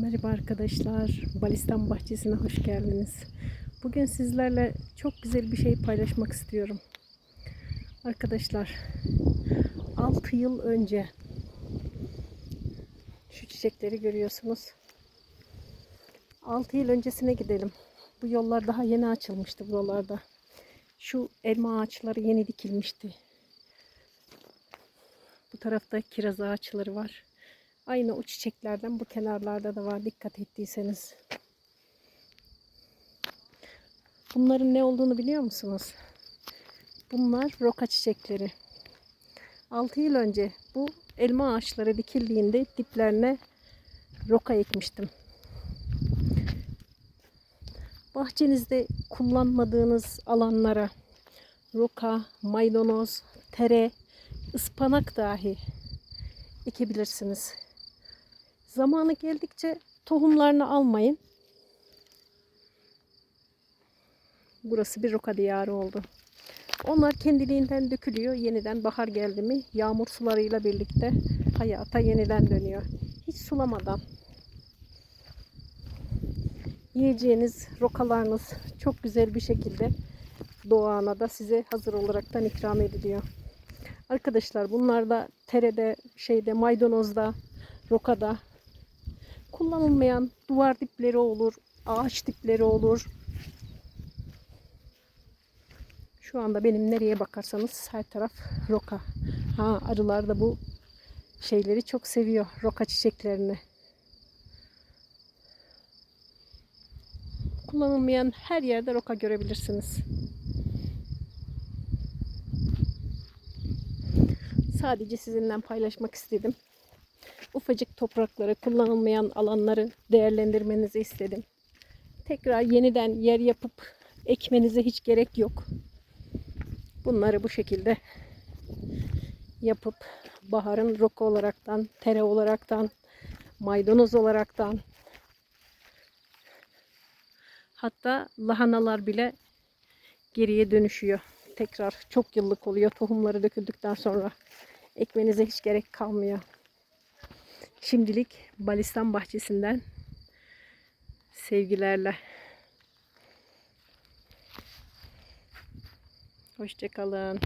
Merhaba arkadaşlar. Balistan Bahçesi'ne hoş geldiniz. Bugün sizlerle çok güzel bir şey paylaşmak istiyorum. Arkadaşlar 6 yıl önce şu çiçekleri görüyorsunuz. 6 yıl öncesine gidelim. Bu yollar daha yeni açılmıştı buralarda. Şu elma ağaçları yeni dikilmişti. Bu tarafta kiraz ağaçları var. Aynı o çiçeklerden bu kenarlarda da var dikkat ettiyseniz. Bunların ne olduğunu biliyor musunuz? Bunlar roka çiçekleri. 6 yıl önce bu elma ağaçları dikildiğinde diplerine roka ekmiştim. Bahçenizde kullanmadığınız alanlara roka, maydanoz, tere, ıspanak dahi ekebilirsiniz. Zamanı geldikçe tohumlarını almayın. Burası bir roka diyarı oldu. Onlar kendiliğinden dökülüyor. Yeniden bahar geldi mi yağmur sularıyla birlikte hayata yeniden dönüyor. Hiç sulamadan. Yiyeceğiniz rokalarınız çok güzel bir şekilde doğana da size hazır olaraktan ikram ediliyor. Arkadaşlar bunlar da terede, şeyde, maydanozda, rokada kullanılmayan duvar dipleri olur, ağaç dipleri olur. Şu anda benim nereye bakarsanız her taraf roka. Ha arılar da bu şeyleri çok seviyor. Roka çiçeklerini. Kullanılmayan her yerde roka görebilirsiniz. Sadece sizinle paylaşmak istedim. Ufacık toprakları, kullanılmayan alanları değerlendirmenizi istedim. Tekrar yeniden yer yapıp ekmenize hiç gerek yok. Bunları bu şekilde yapıp baharın roka olaraktan, tere olaraktan, maydanoz olaraktan hatta lahanalar bile geriye dönüşüyor. Tekrar çok yıllık oluyor tohumları döküldükten sonra. Ekmenize hiç gerek kalmıyor. Şimdilik Balistan bahçesinden sevgilerle. Hoşçakalın.